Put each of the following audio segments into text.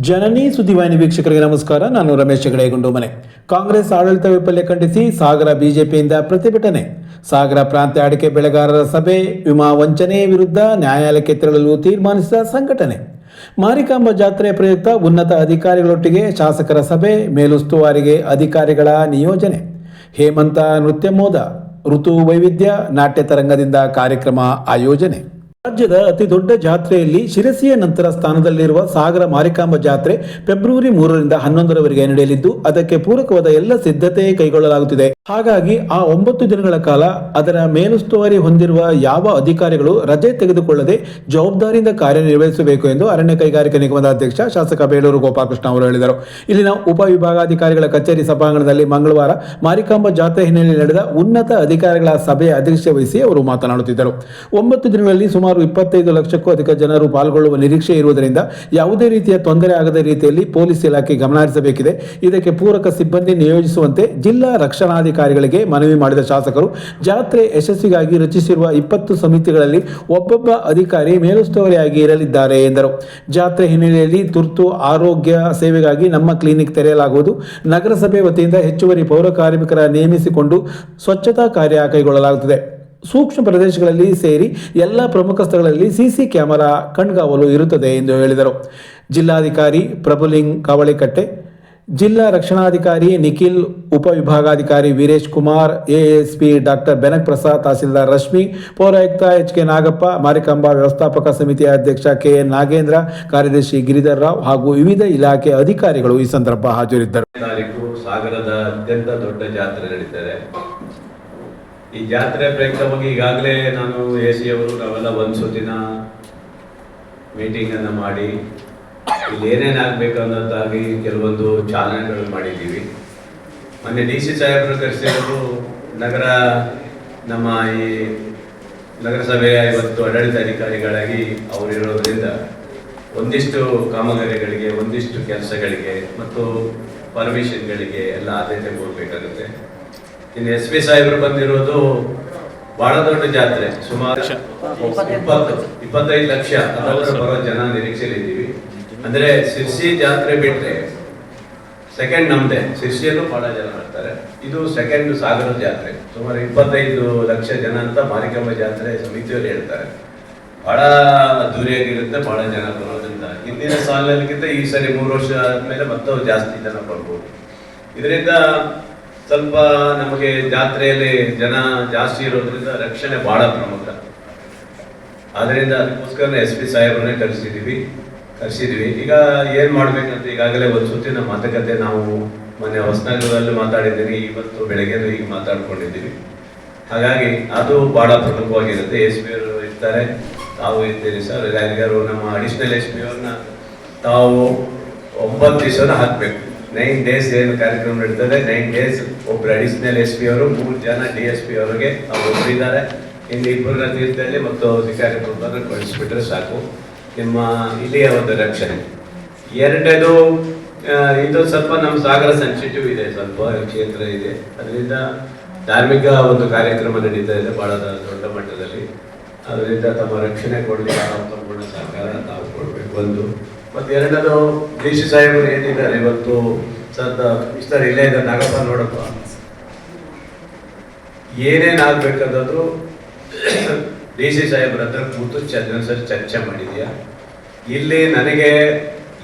ಜನನಿ ಸುದ್ದಿವಾಹಿನಿ ವೀಕ್ಷಕರಿಗೆ ನಮಸ್ಕಾರ. ನಾನು ರಮೇಶ್ ಹೆಗಡೆಗೊಂಡು ಮನೆ. ಕಾಂಗ್ರೆಸ್ ಆಡಳಿತ ವೈಫಲ್ಯ ಖಂಡಿಸಿ ಸಾಗರ ಬಿಜೆಪಿಯಿಂದ ಪ್ರತಿಭಟನೆ. ಸಾಗರ ಪ್ರಾಂತ್ಯ ಅಡಿಕೆ ಬೆಳೆಗಾರರ ಸಭೆ, ವಿಮಾ ವಂಚನೆ ವಿರುದ್ಧ ನ್ಯಾಯಾಲಯಕ್ಕೆ ತೆರಳಲು ತೀರ್ಮಾನಿಸಿದ ಸಂಘಟನೆ. ಮಾರಿಕಾಂಬ ಜಾತ್ರೆ ಪ್ರಯುಕ್ತ ಉನ್ನತ ಅಧಿಕಾರಿಗಳೊಟ್ಟಿಗೆ ಶಾಸಕರ ಸಭೆ ಮೇಲುಸ್ತುವಾರಿಗೆ ಅಧಿಕಾರಿಗಳ ನಿಯೋಜನೆ. ಹೇಮಂತ ನೃತ್ಯ ಮೋದ, ಋತು ವೈವಿಧ್ಯ, ನಾಟ್ಯ ತರಂಗದಿಂದ ಕಾರ್ಯಕ್ರಮ ಆಯೋಜನೆ. ರಾಜ್ಯದ ಅತಿ ದೊಡ್ಡ ಜಾತ್ರೆಯಲ್ಲಿ ಶಿರಸಿಯ ನಂತರ ಸ್ಥಾನದಲ್ಲಿರುವ ಸಾಗರ ಮಾರಿಕಾಂಬ ಜಾತ್ರೆ ಫೆಬ್ರವರಿ ಮೂರರಿಂದ ಹನ್ನೊಂದರವರೆಗೆ ನಡೆಯಲಿದ್ದು, ಅದಕ್ಕೆ ಪೂರಕವಾದ ಎಲ್ಲ ಸಿದ್ಧತೆ ಕೈಗೊಳ್ಳಲಾಗುತ್ತಿದೆ. ಹಾಗಾಗಿ ಆ ಒಂಬತ್ತು ದಿನಗಳ ಕಾಲ ಅದರ ಮೇಲುಸ್ತುವಾರಿ ಹೊಂದಿರುವ ಯಾವ ಅಧಿಕಾರಿಗಳು ರಜೆ ತೆಗೆದುಕೊಳ್ಳದೆ ಜವಾಬ್ದಾರಿಯಿಂದ ಕಾರ್ಯನಿರ್ವಹಿಸಬೇಕು ಎಂದು ಅರಣ್ಯ ಕೈಗಾರಿಕಾ ನಿಗಮದ ಅಧ್ಯಕ್ಷ ಶಾಸಕ ಬೇಲೂರು ಗೋಪಾಲಕೃಷ್ಣ ಅವರು ಹೇಳಿದರು. ಇಲ್ಲಿನ ಉಪವಿಭಾಗಾಧಿಕಾರಿಗಳ ಕಚೇರಿ ಸಭಾಂಗಣದಲ್ಲಿ ಮಂಗಳವಾರ ಮಾರಿಕಾಂಬ ಜಾತ್ರೆ ಹಿನ್ನೆಲೆಯಲ್ಲಿ ನಡೆದ ಉನ್ನತ ಅಧಿಕಾರಿಗಳ ಸಭೆಯ ಅಧ್ಯಕ್ಷತೆ ವಹಿಸಿ ಅವರು ಮಾತನಾಡುತ್ತಿದ್ದರು. ಒಂಬತ್ತು ದಿನಗಳಲ್ಲಿ ಸುಮಾರು ಇಪ್ಪತ್ತೈದು ಲಕ್ಷಕ್ಕೂ ಅಧಿಕ ಜನರು ಪಾಲ್ಗೊಳ್ಳುವ ನಿರೀಕ್ಷೆ ಇರುವುದರಿಂದ ಯಾವುದೇ ರೀತಿಯ ತೊಂದರೆ ಆಗದ ರೀತಿಯಲ್ಲಿ ಪೊಲೀಸ್ ಇಲಾಖೆ ಗಮನಹರಿಸಬೇಕಿದೆ. ಇದಕ್ಕೆ ಪೂರಕ ಸಿಬ್ಬಂದಿ ನಿಯೋಜಿಸುವಂತೆ ಜಿಲ್ಲಾ ರಕ್ಷಣಾಧಿಕಾರಿಗಳಿಗೆ ಮನವಿ ಮಾಡಿದ ಶಾಸಕರು, ಜಾತ್ರೆ ಯಶಸ್ವಿಗಾಗಿ ರಚಿಸಿರುವ ಇಪ್ಪತ್ತು ಸಮಿತಿಗಳಲ್ಲಿ ಒಬ್ಬೊಬ್ಬ ಅಧಿಕಾರಿ ಮೇಲುಸ್ತುವಾರಿಯಾಗಿ ಇರಲಿದ್ದಾರೆ ಎಂದರು. ಜಾತ್ರೆ ಹಿನ್ನೆಲೆಯಲ್ಲಿ ತುರ್ತು ಆರೋಗ್ಯ ಸೇವೆಗಾಗಿ ನಮ್ಮ ಕ್ಲಿನಿಕ್ ತೆರೆಯಲಾಗುವುದು. ನಗರಸಭೆ ವತಿಯಿಂದ ಹೆಚ್ಚುವರಿ ಪೌರ ಕಾರ್ಮಿಕರ ನೇಮಿಸಿಕೊಂಡು ಸ್ವಚ್ಛತಾ ಕಾರ್ಯ ಕೈಗೊಳ್ಳಲಾಗುತ್ತದೆ. ಸೂಕ್ಷ್ಮ ಪ್ರದೇಶಗಳಲ್ಲಿ ಸೇರಿ ಎಲ್ಲ ಪ್ರಮುಖ ಸ್ಥಳಗಳಲ್ಲಿ ಸಿಸಿ ಕ್ಯಾಮೆರಾ ಕಣ್ಗಾವಲು ಇರುತ್ತದೆ ಎಂದು ಹೇಳಿದರು. ಜಿಲ್ಲಾಧಿಕಾರಿ ಪ್ರಭುಲಿಂಗ್ ಕಾವಳಿಕಟ್ಟೆ, ಜಿಲ್ಲಾ ರಕ್ಷಣಾಧಿಕಾರಿ ನಿಖಿಲ್, ಉಪವಿಭಾಗಾಧಿಕಾರಿ ವೀರೇಶ್ ಕುಮಾರ್, ಎಎಸ್ಪಿ ಡಾಕ್ಟರ್ ಬೆನಕ್ ಪ್ರಸಾದ್ ತಹಸೀಲ್ದಾರ್ ರಶ್ಮಿ, ಪೌರಾಯುಕ್ತ ಎಚ್ ಕೆ ನಾಗಪ್ಪ ಮಾರಿಕಾಂಬ ವ್ಯವಸ್ಥಾಪಕ ಸಮಿತಿಯ ಅಧ್ಯಕ್ಷ ಕೆ ಎನ್ ನಾಗೇಂದ್ರ, ಕಾರ್ಯದರ್ಶಿ ಗಿರಿಧರ್ ರಾವ್ ಹಾಗೂ ವಿವಿಧ ಇಲಾಖೆ ಅಧಿಕಾರಿಗಳು ಈ ಸಂದರ್ಭ ಹಾಜರಿದ್ದರು. ಸಾಗರದ ಅತ್ಯಂತ ದೊಡ್ಡ ಜಾತ್ರೆ ಈ ಜಾತ್ರೆ ಪ್ರಯುಕ್ತವಾಗಿ ಈಗಾಗಲೇ ನಾನು ಎ ಸಿ ಅವರು ನಾವೆಲ್ಲ ಒಂದು ಸುತ್ತಿನ ಮೀಟಿಂಗನ್ನು ಮಾಡಿ, ಇಲ್ಲಿ ಏನೇನಾಗಬೇಕು ಅನ್ನೋದಾಗಿ ಕೆಲವೊಂದು ಚಾಲನೆಗಳು ಮಾಡಿದ್ದೀವಿ. ಮೊನ್ನೆ ಡಿ ಸಿ ಸಾಹೇಬರು ಕರೆಸಿರೋದು ನಗರ, ನಮ್ಮ ಈ ನಗರಸಭೆಯ ಇವತ್ತು ಆಡಳಿತಾಧಿಕಾರಿಗಳಾಗಿ ಅವರಿರೋದ್ರಿಂದ ಒಂದಿಷ್ಟು ಕಾಮಗಾರಿಗಳಿಗೆ, ಒಂದಿಷ್ಟು ಕೆಲಸಗಳಿಗೆ ಮತ್ತು ಪರ್ಮಿಷನ್ಗಳಿಗೆ ಎಲ್ಲ ಆದ್ಯತೆ ಕೊಡಬೇಕಾಗುತ್ತೆ. ಇನ್ನು ಎಸ್ ಪಿ ಸಾಹೇಬರು ಬಂದಿರೋದು ಬಹಳ ದೊಡ್ಡ ಜಾತ್ರೆ ಸುಮಾರು ಇಪ್ಪತ್ತು ಇಪ್ಪತ್ತೈದು ಲಕ್ಷ ಬರೋ ಜನ ನಿರೀಕ್ಷೆಯಲ್ಲಿದ್ದೀವಿ ಅಂದ್ರೆ ಸಿರ್ಸಿ ಜಾತ್ರೆ ಬಿಟ್ಟರೆ ಸೆಕೆಂಡ್ ನಮ್ದೆ. ಸಿರ್ಸಿಯಲ್ಲೂ ಬಹಳ ಜನ ಬರ್ತಾರೆ. ಇದು ಸೆಕೆಂಡ್ ಸಾಗರ ಜಾತ್ರೆ. ಸುಮಾರು ಇಪ್ಪತ್ತೈದು ಲಕ್ಷ ಜನ ಅಂತ ಮಾರಿಕಂಬ ಜಾತ್ರೆ ಸಮಿತಿಯವರು ಹೇಳ್ತಾರೆ. ಬಹಳ ಅದ್ದೂರಿಯಾಗಿರುತ್ತೆ ಬಹಳ ಜನ ಬರೋದ್ರಿಂದ. ಹಿಂದಿನ ಸಾಲಿನಲ್ಲಿಗಿಂತ ಈ ಸರಿ ಮೂರು ವರ್ಷ ಆದ್ಮೇಲೆ ಮತ್ತೂ ಜಾಸ್ತಿ ಜನ ಬರ್ಬೋದು. ಇದರಿಂದ ಸ್ವಲ್ಪ ನಮಗೆ ಜಾತ್ರೆಯಲ್ಲಿ ಜನ ಜಾಸ್ತಿ ಇರೋದ್ರಿಂದ ರಕ್ಷಣೆ ಬಹಳ ಪ್ರಮುಖ. ಆದ್ರಿಂದ ಅದಕ್ಕೋಸ್ಕರ ಎಸ್ ಪಿ ಸಾಹೇಬ್ರನ್ನೇ ಕರೆಸಿದ್ದೀವಿ ಕರೆಸಿದ್ವಿ. ಈಗ ಏನು ಮಾಡಬೇಕಂತ ಈಗಾಗಲೇ ಒಂದು ಸುತ್ತಿನ ಮಾತುಕತೆ ನಾವು ಮೊನ್ನೆ ಹೊಸನಗರದಲ್ಲಿ ಮಾತಾಡಿದ್ದೀವಿ ಇವತ್ತು ಬೆಳಗ್ಗೆ ಈಗ ಮಾತಾಡ್ಕೊಂಡಿದ್ದೀವಿ ಹಾಗಾಗಿ ಅದು ಬಹಳ ಪ್ರಮುಖವಾಗಿರುತ್ತೆ. ಎಸ್ ಪಿ ಅವರು ಇರ್ತಾರೆ, ತಾವು ಇರ್ತೀರಿ ಸರ್. ನಮ್ಮ ಅಡಿಷನಲ್ ಎಸ್ ಪಿ ಅವ್ರನ್ನ ತಾವು ಒಂಬತ್ತು ದಿವಸನ ಹಾಕ್ಬೇಕು. ನೈನ್ ಡೇಸ್ ಏನು ಕಾರ್ಯಕ್ರಮ ನಡೀತದೆ? ನೈನ್ ಡೇಸ್ ಒಬ್ರು ಅಡಿಷನಲ್ ಎಸ್ ಪಿ ಅವರು, ಮೂರು ಜನ ಡಿ ಎಸ್ ಪಿ ಅವರಿಗೆ ಅವರು ಇದ್ದಾರೆ. ಇನ್ನು ಇಬ್ಬರ ತೀರ್ಥದಲ್ಲಿ ಮತ್ತು ಅಧಿಕಾರಿ ಒಬ್ಬರನ್ನ ಕಳಿಸ್ಬಿಟ್ರೆ ಸಾಕು. ನಿಮ್ಮ ಇಲ್ಲಿಯ ಒಂದು ರಕ್ಷಣೆ. ಎರಡನೇದು ಇದು ಸ್ವಲ್ಪ ನಮ್ಮ ಸಾಗರ ಸೆನ್ಸಿಟಿವ್ ಇದೆ, ಸ್ವಲ್ಪ ಕ್ಷೇತ್ರ ಇದೆ. ಅದರಿಂದ ಧಾರ್ಮಿಕ ಒಂದು ಕಾರ್ಯಕ್ರಮ ನಡೀತಾ ಇದೆ ಬಹಳ ದೊಡ್ಡ ಮಟ್ಟದಲ್ಲಿ. ಅದರಿಂದ ತಮ್ಮ ರಕ್ಷಣೆ ಕೊಡಲಿ ಸಂಪೂರ್ಣ ಸಹಕಾರ ತಾವು ಕೊಡಬೇಕು. ಒಂದು ಮತ್ತೆ ಎರಡನೇದು ಡಿ ಸಿ ಸಾಹೇಬರು ಏನಿದ್ದಾರೆ ಇವತ್ತು ಸದ್ದ ಮಿಸ್ಟರ್ ಇಲ್ಲೇ ಇದ್ದಾರೆ ನಾಗಪ್ಪ ನೋಡಪ್ಪ. ಏನೇನ್ ಆಗ್ಬೇಕಾದ್ರು ಡಿ ಸಿ ಸಾಹೇಬ್ರ ಹತ್ರ ಕೂತು ಸರ್ ಚರ್ಚೆ ಮಾಡಿದ್ಯಾ? ಇಲ್ಲಿ ನನಗೆ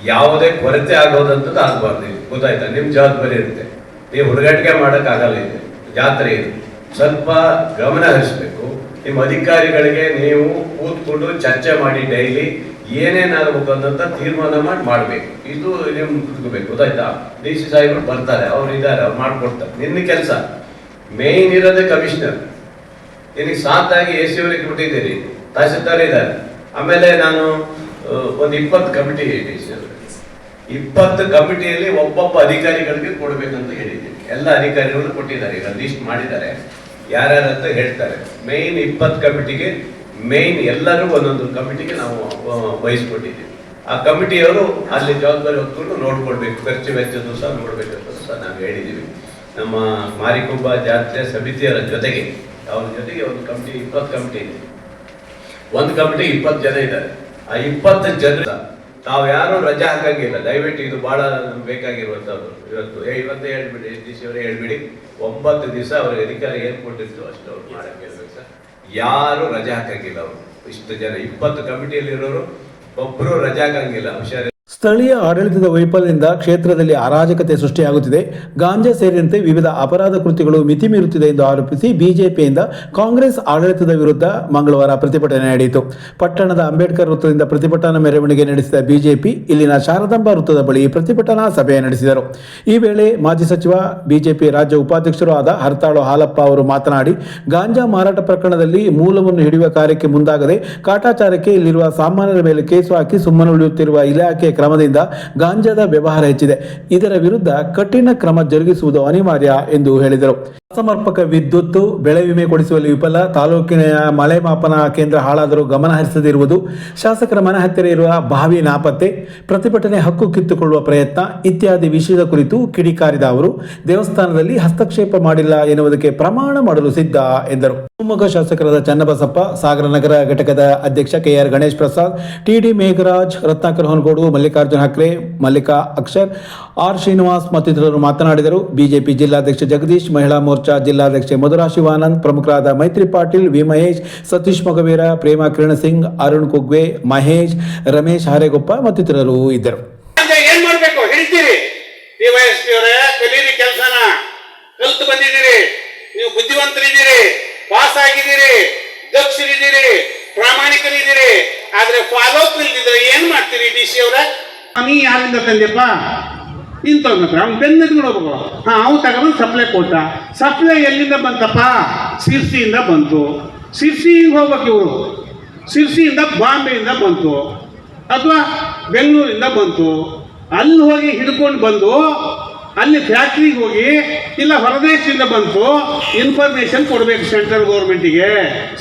ಯಾವುದೇ ಕೊರತೆ ಆಗೋದಂಥದ್ದು ಆಗ್ಬಾರ್ದು. ಗೊತ್ತಾಯ್ತಾ? ನಿಮ್ ಜವಾಬ್ದಾರಿ ಇರುತ್ತೆ. ನೀವು ಹುಡುಗಾಟಿಕೆ ಮಾಡೋಕ್ಕಾಗಲ್ಲ ಇದು ಜಾತ್ರೆ ಇದು. ಸ್ವಲ್ಪ ಗಮನ ಹರಿಸ್ಬೇಕು. ನಿಮ್ಮ ಅಧಿಕಾರಿಗಳಿಗೆ ನೀವು ಕೂತ್ಕೊಂಡು ಚರ್ಚೆ ಮಾಡಿ ಡೈಲಿ ಏನೇನಾಗಬೇಕು ಅನ್ನೋಂಥ ತೀರ್ಮಾನ ಮಾಡಿ ಮಾಡಬೇಕು. ಇದು ನಿಮ್ಗೆ ಕುತ್ಕೋಬೇಕು, ಗೊತ್ತಾಯ್ತಾ? ಡಿ ಸಿ ಸಾಹೇಬ್ರು ಬರ್ತಾರೆ, ಅವ್ರು ಇದ್ದಾರೆ, ಅವ್ರು ಮಾಡಿಕೊಡ್ತಾರೆ. ನಿನ್ನ ಕೆಲಸ. ಮೇನ್ ಇರೋದೇ ಕಮಿಷನರ್ ನಿನಗೆ ಸಾತಾಗಿ ಎ ಸಿ ಅವರಿಗೆ ಕೊಟ್ಟಿದ್ದೀರಿ. ತಹಸೀಲ್ದಾರ್ ಇದ್ದಾರೆ. ಆಮೇಲೆ ನಾನು ಒಂದು ಇಪ್ಪತ್ತು ಕಮಿಟಿ ಹೇಳಿದ್ದೀನಿ ಇಪ್ಪತ್ತು ಕಮಿಟಿಯಲ್ಲಿ ಒಬ್ಬೊಬ್ಬ ಅಧಿಕಾರಿಗಳಿಗೆ ಕೊಡಬೇಕಂತ ಹೇಳಿದ್ದೀನಿ. ಎಲ್ಲ ಅಧಿಕಾರಿಗಳು ಕೊಟ್ಟಿದ್ದಾರೆ, ಈಗ ಲಿಸ್ಟ್ ಮಾಡಿದ್ದಾರೆ. ಯಾರ್ಯಾರಂತ ಹೇಳ್ತಾರೆ. ಮೇಯ್ನ್ ಇಪ್ಪತ್ತು ಕಮಿಟಿಗೆ ಮೇನ್ ಎಲ್ಲರೂ ಒಂದೊಂದು ಕಮಿಟಿಗೆ ನಾವು ವಹಿಸ್ಕೊಟ್ಟಿದ್ದೀವಿ ಆ ಕಮಿಟಿಯವರು ಅಲ್ಲಿ ಜವಾಬ್ದಾರಿ ಹೊತ್ಕೊಂಡು ನೋಡ್ಕೊಳ್ಬೇಕು ಖರ್ಚು ವೆಚ್ಚದ್ದು ಸಹ ನೋಡ್ಬೇಕಂತ ಸಹ ನಾವು ಹೇಳಿದ್ದೀವಿ. ನಮ್ಮ ಮಾರಿಕುಂಬ ಜಾತ್ರೆ ಸಮಿತಿಯರ ಜೊತೆಗೆ ಅವ್ರ ಜೊತೆಗೆ ಒಂದು ಕಮಿಟಿ ಇಪ್ಪತ್ತು ಕಮಿಟಿ ಇದೆ. ಒಂದು ಕಮಿಟಿ ಇಪ್ಪತ್ತು ಜನ ಇದ್ದಾರೆ. ಆ ಇಪ್ಪತ್ತು ಜನ ತಾವು ಯಾರು ರಜಾ ಹಾಕಂಗಿಲ್ಲ. ದಯವಿಟ್ಟು ಇದು ಬಹಳ ಬೇಕಾಗಿರುವಂಥದ್ದು. ಇವತ್ತು ಏ, ಹೇಳ್ಬಿಡಿ ಎಸ್ ಡಿ ಸಿ ಅವರೇ ಹೇಳ್ಬಿಡಿ. ಒಂಬತ್ತು ದಿವಸ ಅವ್ರಿಗೆ ಅಧಿಕಾರ ಏನು ಕೊಟ್ಟಿರ್ತೀವಿ ಅಷ್ಟು ಅವ್ರು ಮಾಡಕ್ಕೆ ಸರ್. ಯಾರು ರಜೆ ಹಾಕಂಗಿಲ್ಲ ಅವರು. ಇಷ್ಟು ಜನ ಇಪ್ಪತ್ತು ಕಮಿಟಿಯಲ್ಲಿ ಇರೋರು ಒಬ್ಬರು ರಜೆ ಹಾಕಂಗಿಲ್ಲ ಹುಷಾರಿ ಸ್ಥಳೀಯ ಆಡಳಿತದ ವೈಫಲ್ಯದಿಂದ ಕ್ಷೇತ್ರದಲ್ಲಿ ಅರಾಜಕತೆ ಸೃಷ್ಟಿಯಾಗುತ್ತಿದೆ. ಗಾಂಜಾ ಸೇರಿದಂತೆ ವಿವಿಧ ಅಪರಾಧ ಕೃತ್ಯಗಳು ಮಿತಿ ಮೀರುತ್ತಿದೆ ಎಂದು ಆರೋಪಿಸಿ ಬಿಜೆಪಿಯಿಂದ ಕಾಂಗ್ರೆಸ್ ಆಡಳಿತದ ವಿರುದ್ಧ ಮಂಗಳವಾರ ಪ್ರತಿಭಟನೆ ನಡೆಯಿತು. ಪಟ್ಟಣದ ಅಂಬೇಡ್ಕರ್ ವೃತ್ತದಿಂದ ಪ್ರತಿಭಟನಾ ಮೆರವಣಿಗೆ ನಡೆಸಿದ ಬಿಜೆಪಿ, ಇಲ್ಲಿನ ಶಾರದಾಂಬಾ ವೃತ್ತದ ಬಳಿ ಪ್ರತಿಭಟನಾ ಸಭೆ ನಡೆಸಿದರು. ಈ ವೇಳೆ ಮಾಜಿ ಸಚಿವ, ಬಿಜೆಪಿ ರಾಜ್ಯ ಉಪಾಧ್ಯಕ್ಷರೂ ಆದ ಹರ್ತಾಳು ಹಾಲಪ್ಪ ಅವರು ಮಾತನಾಡಿ, ಗಾಂಜಾ ಮಾರಾಟ ಪ್ರಕರಣದಲ್ಲಿ ಮೂಲವನ್ನು ಹಿಡಿಯುವ ಕಾರ್ಯಕ್ಕೆ ಮುಂದಾಗದೆ ಕಾಟಾಚಾರಕ್ಕೆ ಇಲ್ಲಿರುವ ಸಾಮಾನ್ಯರ ಮೇಲೆ ಕೇಸು ಹಾಕಿ ಸುಮ್ಮನೆ ಉಳಿಯುತ್ತಿರುವ ಇಲಾಖೆಯ ಕ್ರಮದಿಂದ ಗಾಂಜಾದ ವ್ಯವಹಾರ ಹೆಚ್ಚಿದೆ. ಇದರ ವಿರುದ್ಧ ಕಠಿಣ ಕ್ರಮ ಜರುಗಿಸುವುದು ಅನಿವಾರ್ಯ ಎಂದು ಹೇಳಿದರು. ಅಸಮರ್ಪಕ ವಿದ್ಯುತ್ ಬೆಳೆ ವಿಮೆ ಕೊಡಿಸುವಲ್ಲಿ ವಿಫಲ, ತಾಲೂಕಿನ ಮಳೆ ಮಾಪನ ಕೇಂದ್ರ ಹಾಳಾದರೂ ಗಮನ ಹರಿಸದಿರುವುದು, ಶಾಸಕರ ಮನೆ ಹತ್ತಿರ ಇರುವ ಬಾವಿ ನಾಪತ್ತೆ, ಪ್ರತಿಭಟನೆ ಹಕ್ಕು ಕಿತ್ತುಕೊಳ್ಳುವ ಪ್ರಯತ್ನ ಇತ್ಯಾದಿ ವಿಷಯದ ಕುರಿತು ಕಿಡಿಕಾರಿದ ಅವರು, ದೇವಸ್ಥಾನದಲ್ಲಿ ಹಸ್ತಕ್ಷೇಪ ಮಾಡಿಲ್ಲ ಎನ್ನುವುದಕ್ಕೆ ಪ್ರಮಾಣ ಮಾಡಲು ಸಿದ್ಧ ಎಂದರು. ಶಿವಮೊಗ್ಗ ಶಾಸಕರಾದ ಚನ್ನಬಸಪ್ಪ, ಸಾಗರ ನಗರ ಘಟಕದ ಅಧ್ಯಕ್ಷ KR Ganesh Prasad TD Megharaj, Ratnakar Honagodu, Mallikarjuna Hakre, Mallika Akshar R Srinivas ಮತ್ತಿತರರು ಮಾತನಾಡಿದರು. ಬಿಜೆಪಿ ಜಿಲ್ಲಾಧ್ಯಕ್ಷ ಜಗದೀಶ್ ಮಹಿಳಾ ಮೋರ್ಚಾ ಜಿಲ್ಲಾಧ್ಯಕ್ಷೆ ಮಧುರಾ ಶಿವಾನಂದ್ ಪ್ರಮುಖರಾದ ಮೈತ್ರಿ ಪಾಟೀಲ್ ವಿ ಮಹೇಶ್ ಸತೀಶ್ ಮೊಗವೀರ ಪ್ರೇಮ ಕಿರಣ್ ಸಿಂಗ್ ಅರುಣ್ ಕುಗ್ವೆ ಮಹೇಶ್ ರಮೇಶ್ ಹಾರೇಗೊಪ್ಪ ಮತ್ತಿತರರು ಇದ್ದರು. ಅಂದ್ರೆ ಏನ್ ಮಾಡ್ಬೇಕು? ಹೇಳ್ತೀರಿ. ಡಿವೈಎಸ್ಪಿ ಅವರೇ ಕಲೀರಿ ಕೆಲಸನ. ಕಲ್ತು ಬಂದಿದ್ದೀರಿ. ನೀವು ಬುದ್ಧಿವಂತರಿದ್ದೀರಿ. ಪಾಸ್ ಆಗಿದ್ದೀರಿ ದಕ್ಷರಿದ್ದೀರಿ. ಪ್ರಾಮಾಣಿಕರಿದ್ದೀರಿ. ಆದ್ರೆ ಫಾಲೋ ಅಪ್ ಇಲ್ದಿದ್ರೆ ಏನ್ ಮಾಡ್ತೀರಿ ಡಿ ಸಿ ಅವರ? ನೀ ಯಾರಿಂದ ತಂದೆಪ್ಪ? ಇಂಥವ್ನ ಹತ್ರ ಅವ್ನು ಬೆನ್ನದ್ ನೋಡ್ಬೇಕು. ಹಾ, ಅವ್ನು ತಗೊಂಡು ಸಪ್ಲೈ ಕೊಟ್ಟ. ಸಪ್ಲೈ ಎಲ್ಲಿಂದ ಬಂತಪ್ಪ? ಸಿರ್ಸಿಯಿಂದ ಬಂತು. ಸಿರ್ಸಿಗೆ ಹೋಗ್ಬೇಕು ಇವರು. ಸಿರ್ಸಿಯಿಂದ ಬಾಂಬೆಯಿಂದ ಬಂತು. ಅಥವಾ ಬೆಂಗಳೂರಿಂದ ಬಂತು. ಅಲ್ಲಿ ಹೋಗಿ ಹಿಡ್ಕೊಂಡು ಬಂದು, ಅಲ್ಲಿ ಫ್ಯಾಕ್ಟ್ರಿಗೆ ಹೋಗಿ, ಇಲ್ಲ ಹೊರದೇಶದಿಂದ ಬಂತು ಇನ್ಫಾರ್ಮೇಶನ್ ಕೊಡಬೇಕು ಸೆಂಟ್ರಲ್ ಗೌರ್ಮೆಂಟಿಗೆ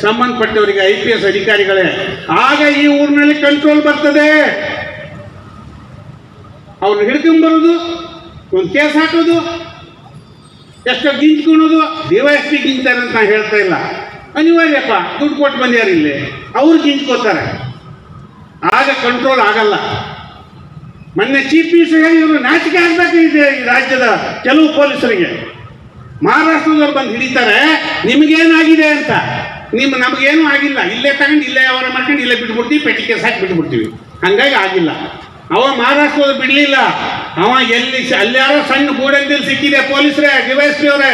ಸಂಬಂಧಪಟ್ಟವರಿಗೆ ಐ ಪಿ ಎಸ್ ಅಧಿಕಾರಿಗಳೇ. ಆಗ ಈ ಊರಿನಲ್ಲಿ ಕಂಟ್ರೋಲ್ ಬರ್ತದೆ. ಅವ್ರನ್ನ ಹಿಡ್ಕೊಂಬರೋದು ಒಂದು ಕೇಸ್ ಹಾಕೋದು, ಎಷ್ಟೋ ಗಿಂಚ್ಕೊಳೋದು ಪಿ ಗಿಂಚ್ತಾರೆ ಅಂತ ನಾನು ಹೇಳ್ತಾ ಇಲ್ಲ. ಅನಿವಾರ್ಯಪ್ಪ, ದುಡ್ಡು ಕೊಟ್ಟು ಬಂದ್ಯಾರು ಇಲ್ಲಿ. ಅವ್ರು ಗಿಂಚ್ಕೋತಾರೆ ಆಗ ಕಂಟ್ರೋಲ್ ಆಗಲ್ಲ. ಮೊನ್ನೆ ಚೀಫ್ ಮಿನಿಸ್ಟರ್ ಹೇಳಿದ್ರು ನಾಚಿಕೆ ಆಗ್ಬೇಕು ಇದೆ ಈ ರಾಜ್ಯದ ಕೆಲವು ಪೊಲೀಸರಿಗೆ. ಮಹಾರಾಷ್ಟ್ರದವ್ರು ಬಂದು ಹಿಡಿತಾರೆ, ನಿಮಗೇನಾಗಿದೆ ಅಂತ. ನಿಮ್ಮ ನಮಗೇನೂ ಆಗಿಲ್ಲ. ಇಲ್ಲೇ ತಗೊಂಡು ಇಲ್ಲೇ ಅವರ ಮಾಡ್ಕೊಂಡು ಇಲ್ಲೇ ಬಿಟ್ಬಿಡ್ತೀವಿ ಪೆಟ್ಟಿ ಕೇಸ್ ಹಾಕಿ ಬಿಟ್ಬಿಡ್ತೀವಿ. ಹಂಗಾಗಿ ಆಗಿಲ್ಲ. ಅವ ಮಹಾರಾಷ್ಟ್ರದ ಬಿಡಲಿಲ್ಲ. ಅವ ಎಲ್ಲಿ ಅಲ್ಲಾರೋ ಸಣ್ಣ ಗೂಡಂದಿಲ್ ಸಿಕ್ಕಿದೆ ಪೊಲೀಸರೇ ಡಿವೈಸ್ ಪಿ ಅವರೇ,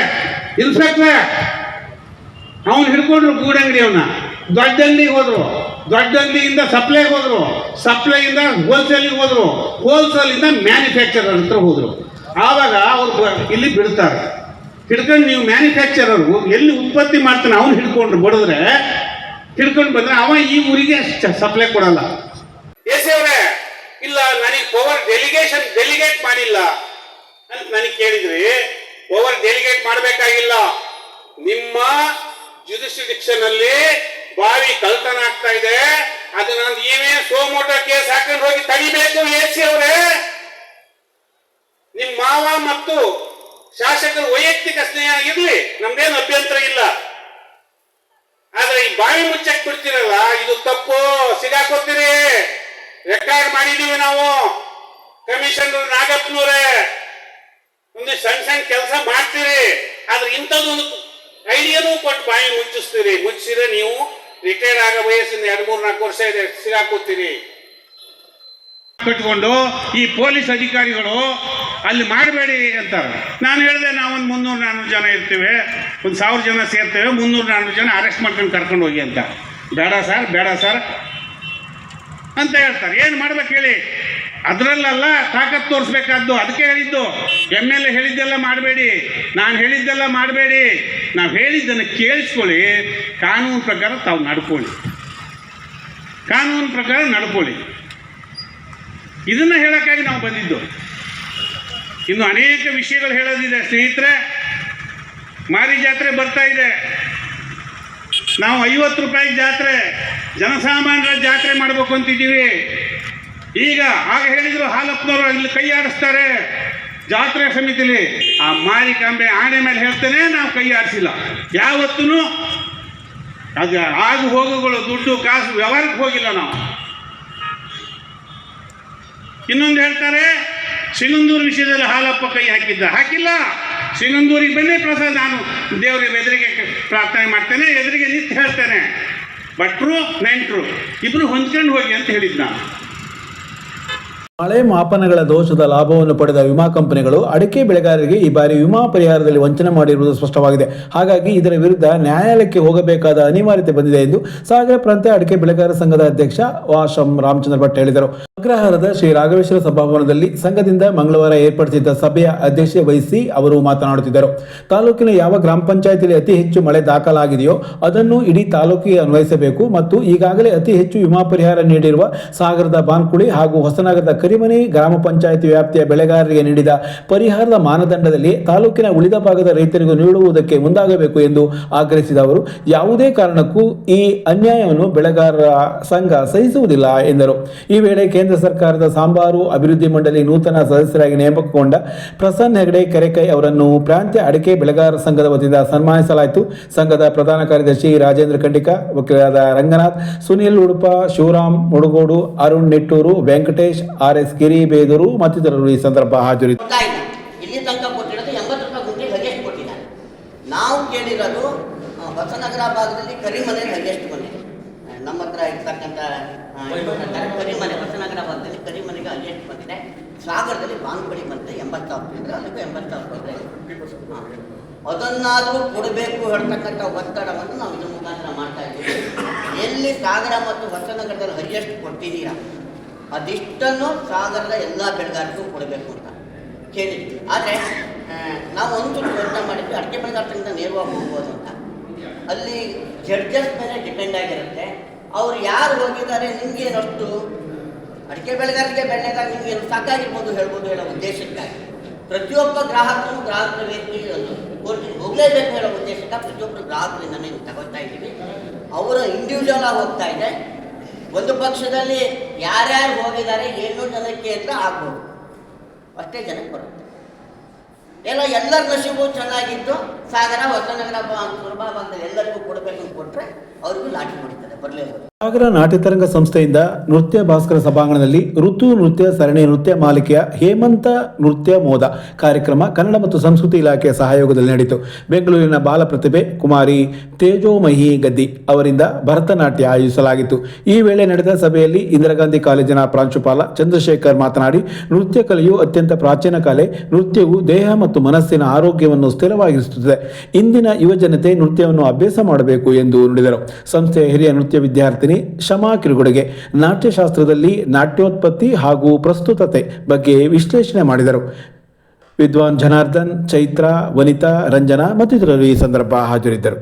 ಇನ್ಸ್ಪೆಕ್ಟ್ರೇ. ಅವನು ಹಿಡ್ಕೊಂಡ್ರು ಗೂಡಂಗಡಿ ಅವನ್ನ ದೊಡ್ಡ ಅಂಗಡಿಗೆ ಹೋದ್ರು. ದೊಡ್ಡ ಅಂಗಡಿಯಿಂದ ಸಪ್ಲೈಗೆ ಹೋದ್ರು. ಸಪ್ಲೈಯಿಂದ ಹೋಲ್ಸೇಲಿಗೆ ಹೋದ್ರು. ಹೋಲ್ಸೇಲಿಂದ ಮ್ಯಾನುಫ್ಯಾಕ್ಚರರ್ ಹತ್ರ ಹೋದ್ರು. ಆವಾಗ ಅವ್ರು ಇಲ್ಲಿ ಬಿಡ್ತಾರೆ. ಹಿಡ್ಕೊಂಡು ನೀವು ಮ್ಯಾನುಫ್ಯಾಕ್ಚರರ್ ಎಲ್ಲಿ ಉತ್ಪತ್ತಿ ಮಾಡ್ತಾನೆ ಅವನು ಹಿಡ್ಕೊಂಡ್ರು ಬಡಿದ್ರೆ, ಹಿಡ್ಕೊಂಡು ಬಂದ್ರೆ ಅವ ಈ ಊರಿಗೆ ಸಪ್ಲೈ ಕೊಡಲ್ಲ. ಎಸ್ ಅವರೇ. ಇಲ್ಲ, ನನಗೆ ಪವರ್ ಡೆಲಿಗೇಷನ್ ಡೆಲಿಗೇಟ್ ಮಾಡಿಲ್ಲ. ಅಂತ ನನಗೆ ಕೇಳಿದ್ರಿ ಪವರ್ ಡೆಲಿಗೇಟ್ ಮಾಡಬೇಕಾಗಿಲ್ಲ. ನಿಮ್ಮ ಜುಡಿಸ್ಟಿಕ್ಷನ್ ಅಲ್ಲಿ ಬಾವಿ ಕಳ್ತನ ಆಗ್ತಾ ಇದೆ. ಅದನ್ನ ಸೋ ಮೋಟರ್ ಕೇಸ್ ಹಾಕೊಂಡು ಹೋಗಿ ತಡಿಬೇಕು ಎಸಿ ಅವರೇ. ನಿಮ್ಮ ಮಾವ ಮತ್ತು ಶಾಸಕರು ವೈಯಕ್ತಿಕ ಸ್ನೇಹ ಇರ್ಲಿ ನಮ್ದೇನು ಅಭ್ಯಂತರ ಇಲ್ಲ. ಆದ್ರೆ ಈ ಬಾವಿ ಮುಚ್ಚಕ್ ಬಿಡ್ತೀರಲ್ಲ, ಇದು ತಪ್ಪು, ಸಿಗಾಕೋತೀರಿ. ರೆಕಾರ್ಡ್ ಮಾಡಿದೀವಿ ನಾವು. ಕಮಿಷನ್ ನಾಗಪ್ಪನವ್ರೆ, ಒಂದು ಸಣ್ಣ ಸಣ್ಣ ಕೆಲಸ ಮಾಡ್ತೀರಿ, ಆದ್ರೆ ಇಂಥದ್ದೊಂದು ಐಡಿಯಾನು ಕೊಟ್ಟು ಬಾಯಿ ಮುಚ್ಚಿಸ್ತೀರಿ. ಮುಚ್ಚಿದ್ರೆ ನೀವು ರಿಟೈರ್ ಆಗೋ ವಯಸ್ಸಿಂದ ಎರಡು, ಮೂರು, ನಾಲ್ಕು ವರ್ಷ ಇದೆ, ಸಿಗಾಕೋತೀರಿ. ಕಟ್ಕೊಂಡು ಈ ಪೊಲೀಸ್ ಅಧಿಕಾರಿಗಳು ಅಲ್ಲಿ ಮಾಡಬೇಡಿ ಅಂತಾರೆ. ನಾನು ಹೇಳಿದೆ, ನಾವೊಂದು ಮುನ್ನೂರು ನಾನ್ನೂರು ಜನ ಇರ್ತೀವಿ. ಒಂದು ಸಾವಿರ ಜನ ಸೇರ್ತೇವೆ, ಮುನ್ನೂರು ನಾನ್ನೂರು ಜನ ಅರೆಸ್ಟ್ ಮಾಡ್ಕೊಂಡು ಕರ್ಕೊಂಡು ಹೋಗಿ ಅಂತ. ಬೇಡ ಸರ್ ಬೇಡ ಸರ್. ಅಂತ ಹೇಳ್ತಾರೆ. ಏನು ಮಾಡ್ಬೇಕು ಹೇಳಿ? ಅದರಲ್ಲೆಲ್ಲ ತಾಕತ್ತು ತೋರಿಸ್ಬೇಕಾದ್ದು, ಅದಕ್ಕೆ ಹೇಳಿದ್ದು. ಎಂ ಎಲ್ ಎ ಹೇಳಿದ್ದೆಲ್ಲ ಮಾಡಬೇಡಿ. ನಾನು ಹೇಳಿದ್ದೆಲ್ಲ ಮಾಡಬೇಡಿ. ನಾವು ಹೇಳಿದ್ದನ್ನು ಕೇಳಿಸ್ಕೊಳ್ಳಿ. ಕಾನೂನು ಪ್ರಕಾರ ತಾವು ನಡ್ಕೊಳ್ಳಿ. ಕಾನೂನು ಪ್ರಕಾರ ನಡ್ಕೊಳ್ಳಿ. ಇದನ್ನು ಹೇಳೋಕ್ಕಾಗಿ ನಾವು ಬಂದಿದ್ದು. ಇನ್ನು ಅನೇಕ ವಿಷಯಗಳು ಹೇಳೋದಿದೆ. ಸ್ನೇಹಿತರೆ, ಮಾರಿ ಜಾತ್ರೆ ಬರ್ತಾ ಇದೆ. ನಾವು ಐವತ್ತು ರೂಪಾಯಿ ಜಾತ್ರೆ, ಜನಸಾಮಾನ್ಯರ ಜಾತ್ರೆ ಮಾಡಬೇಕು ಅಂತಿದ್ದೀವಿ. ಈಗ ಆಗ ಹೇಳಿದ್ರು ಹಾಲಪ್ಪನವರು ಇಲ್ಲಿ ಕೈ ಆಡಿಸ್ತಾರೆ ಜಾತ್ರೆ ಸಮಿತಿಲಿ. ಆ ಮಾರಿಕಾಂಬೆ ಆಣೆ ಮೇಲೆ ಹೇಳ್ತೇನೆ, ನಾವು ಕೈ ಆಡಿಸಿಲ್ಲ. ಯಾವತ್ತೂ ಅದು ಆಗು ಹೋಗುಗಳು, ದುಡ್ಡು, ಕಾಸು ವ್ಯವಹಾರಕ್ಕೆ ಹೋಗಿಲ್ಲ ನಾವು. ಇನ್ನೊಂದು ಹೇಳ್ತಾರೆ, ಸಿಗಂದೂರು ವಿಷಯದಲ್ಲಿ ಹಾಲಪ್ಪ ಕೈ ಹಾಕಿದ್ದ. ಹಾಕಿಲ್ಲ. ಸಿಗಂದೂರಿಗೆ ಬನ್ನಿ ಪ್ರಸಾದ, ನಾನು ದೇವರಿಗೆ ಎದುರಿಗೆ ಪ್ರಾರ್ಥನೆ ಮಾಡ್ತೇನೆ, ಎದುರಿಗೆ ನಿಂತು ಹೇಳ್ತೇನೆ. ಭಟ್ರು ನೆಂಟರು ಇಬ್ರು ಹೊಂದ್ಕೊಂಡು ಹೋಗಿ ಅಂತ ಹೇಳಿದ್ ನಾನು. ಮಳೆ ಮಾಪನಗಳ ದೋಷದ ಲಾಭವನ್ನು ಪಡೆದ ವಿಮಾ ಕಂಪನಿಗಳು ಅಡಿಕೆ ಬೆಳೆಗಾರರಿಗೆ ಈ ಬಾರಿ ವಿಮಾ ಪರಿಹಾರದಲ್ಲಿ ವಂಚನೆ ಮಾಡಿರುವುದು ಸ್ಪಷ್ಟವಾಗಿದೆ. ಹಾಗಾಗಿ ಇದರ ವಿರುದ್ಧ ನ್ಯಾಯಾಲಯಕ್ಕೆ ಹೋಗಬೇಕಾದ ಅನಿವಾರ್ಯತೆ ಬಂದಿದೆ ಎಂದು ಸಾಗರ ಪ್ರಾಂತ್ಯ ಅಡಿಕೆ ಬೆಳೆಗಾರರ ಸಂಘದ ಅಧ್ಯಕ್ಷ ವಾಶಂ ರಾಮಚಂದ್ರ ಭಟ್ ಹೇಳಿದರು. ಅಗ್ರಹಾರದ ಶ್ರೀ ರಾಘವೇಶ್ವರ ಸಭಾಭವನದಲ್ಲಿ ಸಂಘದಿಂದ ಮಂಗಳವಾರ ಏರ್ಪಡಿಸಿದ್ದ ಸಭೆಯ ಅಧ್ಯಕ್ಷತೆ ವಹಿಸಿ ಅವರು ಮಾತನಾಡುತ್ತಿದ್ದರು. ತಾಲೂಕಿನ ಯಾವ ಗ್ರಾಮ ಪಂಚಾಯತಿಯಲ್ಲಿ ಅತಿ ಹೆಚ್ಚು ಮಳೆ ದಾಖಲಾಗಿದೆಯೋ ಅದನ್ನು ಇಡೀ ತಾಲೂಕಿಗೆ ಅನ್ವಯಿಸಬೇಕು ಮತ್ತು ಈಗಾಗಲೇ ಅತಿ ಹೆಚ್ಚು ವಿಮಾ ಪರಿಹಾರ ನೀಡಿರುವ ಸಾಗರದ ಬಾನ್ಕುಳಿ ಹಾಗೂ ಹೊಸನಗರದ ಕರಿಮನೆ ಗ್ರಾಮ ಪಂಚಾಯಿತಿ ವ್ಯಾಪ್ತಿಯ ಬೆಳೆಗಾರರಿಗೆ ನೀಡಿದ ಪರಿಹಾರದ ಮಾನದಂಡದಲ್ಲಿ ತಾಲೂಕಿನ ಉಳಿದ ಭಾಗದ ರೈತರಿಗೂ ನೀಡುವುದಕ್ಕೆ ಮುಂದಾಗಬೇಕು ಎಂದು ಆಗ್ರಹಿಸಿದ ಅವರು, ಯಾವುದೇ ಕಾರಣಕ್ಕೂ ಈ ಅನ್ಯಾಯವನ್ನು ಬೆಳೆಗಾರರ ಸಂಘ ಸಹಿಸುವುದಿಲ್ಲ ಎಂದರು. ಈ ವೇಳೆ ಕೇಂದ್ರ ಸರ್ಕಾರದ ಸಾಂಬಾರು ಅಭಿವೃದ್ಧಿ ಮಂಡಳಿ ನೂತನ ಸದಸ್ಯರಾಗಿ ನೇಮಕಗೊಂಡ ಪ್ರಸನ್ನ ಹೆಗಡೆ ಕೆರೆಕೈ ಅವರನ್ನು ಪ್ರಾಂತ್ಯ ಅಡಿಕೆ ಬೆಳೆಗಾರರ ಸಂಘದ ವತಿಯಿಂದ ಸನ್ಮಾನಿಸಲಾಯಿತು. ಸಂಘದ ಪ್ರಧಾನ ಕಾರ್ಯದರ್ಶಿ ರಾಜೇಂದ್ರ ಖಂಡಿಕ, ವಕೀಲರಾದ ರಂಗನಾಥ್, ಸುನಿಲ್ ಉಡುಪ, ಶಿವರಾಮ್ ಮುಡುಗೋಡು, ಅರುಣ್ ನಿಟ್ಟೂರು, ವೆಂಕಟೇಶ್, ಆರ್ ಎಸ್ ಗಿರಿಬೇದೂರು ಮತ್ತಿತರರು ಈ ಸಂದರ್ಭ ಹಾಜರಿದ್ದರು. ನಾವು ಕೇಳಿರೋದು ಹೊಸನಗರ ಭಾಗದಲ್ಲಿ ಕರಿಮನೆ ಹೈಯೆಸ್ಟ್ ನಮ್ಮ ಹತ್ರ ಇರ್ತಕ್ಕಂಥ ಕರಿಮನೆ ಹೊಸನಗರ ಭಾಗದಲ್ಲಿ ಕರಿಮನೆಗೆ ಹೈಯೆಸ್ಟ್ ಬಂದಿದೆ? ಸಾಗರದಲ್ಲಿ ಬಾಂಗ್ಬಳಿ ಬಂದಿದೆ ಎಂಬತ್ತು ಸಾವಿರ ಇದ್ರೆ ಅದಕ್ಕೂ ಎಂಬತ್ತು ಸಾವಿರ. ಅದನ್ನಾದರೂ ಕೊಡಬೇಕು ಹೇಳ್ತಕ್ಕಂಥ ಒತ್ತಡವನ್ನು ನಾವು ಇದ್ರ ಮುಖಾಂತರ ಮಾಡ್ತಾ ಇದ್ದೀವಿ. ಎಲ್ಲಿ ಸಾಗರ ಮತ್ತು ಹೊಸನಗರದಲ್ಲಿ ಹೈಯೆಸ್ಟ್ ಕೊಟ್ಟಿದ್ದೀರಾ ಅದಿಷ್ಟನ್ನು ಸಾಗರದ ಎಲ್ಲ ಬೆಳೆಗಾರರಿಗೂ ಕೊಡಬೇಕು ಅಂತ ಕೇಳಿದ್ವಿ. ಆದರೆ ನಾವು ಒಂದು ಯೋಚನೆ ಮಾಡಿದ್ವಿ ಅಡಿಕೆ ಬೆಳೆಗಾರರಿಂದ ನೇರವಾಗಿ ಹೋಗ್ಬೋದು ಅಂತ. ಅಲ್ಲಿ ಜಡ್ಜಸ್ ಮೇಲೆ ಡಿಪೆಂಡ್ ಆಗಿರುತ್ತೆ. ಅವ್ರು ಯಾರು ಹೋಗಿದ್ದಾರೆ, ನಿಮ್ಗೇನಷ್ಟು? ಅಡಿಕೆ ಬೆಳೆಗಾರರಿಗೆ ಬೆಳೆದಾಗ ನಿಮ್ಗೆ ಸಾಕಾಗಿರ್ಬೋದು ಹೇಳ್ಬೋದು ಹೇಳೋ ಉದ್ದೇಶಕ್ಕಾಗಿ. ಪ್ರತಿಯೊಬ್ಬ ಗ್ರಾಹಕನು ಗ್ರಾಹಕರ ವ್ಯಕ್ತಿ ಕೋರ್ಟಿಗೆ ಹೋಗಲೇಬೇಕು ಹೇಳೋ ಉದ್ದೇಶಕ್ಕೆ ಪ್ರತಿಯೊಬ್ಬರು ನೀವು ತಗೋತಾ ಇದ್ದೀವಿ. ಅವರ ಇಂಡಿವಿಜುವಲ್ ಆಗಿ ಹೋಗ್ತಾ ಇದೆ. ಒಂದು ಪಕ್ಷದಲ್ಲಿ ಯಾರ್ಯಾರು ಹೋಗಿದ್ದಾರೆ, ಏನು ಜನಕ್ಕೆ ಅಂತ ಆಗ್ಬೋದು. ಅಷ್ಟೇ ಜನಕ್ಕೆ ಬರುತ್ತೆ. ಎಲ್ಲ ಎಲ್ಲರ ನಶೀಬು ಚೆನ್ನಾಗಿದ್ದು ಸಾಗರ, ಹೊಸನಗರ ಸುಲಭ ಬಂದ ಎಲ್ಲರಿಗೂ ಕೊಡಬೇಕು ಕೊಟ್ಟರೆ ಅವ್ರಿಗೂ ಲಾಟಿ ಹೊಡಿತಾರೆ. ಬರಲೇಬೇಕು ಸಾಗರ ನಾಟ್ಯತರಂಗ ಸಂಸ್ಥೆಯಿಂದ ನೃತ್ಯ ಭಾಸ್ಕರ ಸಭಾಂಗಣದಲ್ಲಿ ಋತು ನೃತ್ಯ ಸರಣಿ ನೃತ್ಯ ಮಾಲಿಕೆಯ ಹೇಮಂತ ನೃತ್ಯ ಮೋದ ಕಾರ್ಯಕ್ರಮ ಕನ್ನಡ ಮತ್ತು ಸಂಸ್ಕೃತಿ ಇಲಾಖೆಯ ಸಹಯೋಗದಲ್ಲಿ ನಡೆಯಿತು. ಬೆಂಗಳೂರಿನ ಬಾಲ ಪ್ರತಿಭೆ ಕುಮಾರಿ ತೇಜೋಮಹಿ ಗದ್ದಿ ಅವರಿಂದ ಭರತನಾಟ್ಯ ಆಯೋಜಿಸಲಾಗಿತ್ತು. ಈ ವೇಳೆ ನಡೆದ ಸಭೆಯಲ್ಲಿ ಇಂದಿರಾ ಗಾಂಧಿ ಕಾಲೇಜಿನ ಪ್ರಾಂಶುಪಾಲ ಚಂದ್ರಶೇಖರ್ ಮಾತನಾಡಿ, ನೃತ್ಯ ಕಲೆಯು ಅತ್ಯಂತ ಪ್ರಾಚೀನ ಕಲೆ, ನೃತ್ಯವು ದೇಹ ಮತ್ತು ಮನಸ್ಸಿನ ಆರೋಗ್ಯವನ್ನು ಸ್ಥಿರವಾಗಿರಿಸುತ್ತದೆ ಇಂದಿನ ಯುವಜನತೆ ನೃತ್ಯವನ್ನು ಅಭ್ಯಾಸ ಮಾಡಬೇಕು ಎಂದು ನುಡಿದರು. ಸಂಸ್ಥೆಯ ಹಿರಿಯ ನೃತ್ಯ ವಿದ್ಯಾರ್ಥಿನಿ ಶಮಾ ಕಿರುಗುಡೆಗೆ ನಾಟ್ಯಶಾಸ್ತ್ರದಲ್ಲಿ ನಾಟ್ಯೋತ್ಪತ್ತಿ ಹಾಗೂ ಪ್ರಸ್ತುತತೆ ಬಗ್ಗೆ ವಿಶ್ಲೇಷಣೆ ಮಾಡಿದರು. ವಿದ್ವಾನ್ ಜನಾರ್ದನ್, ಚೈತ್ರ, ವನಿತಾ, ರಂಜನಾ ಮತ್ತಿತರರು ಈ ಸಂದರ್ಭ ಹಾಜರಿದ್ದರು.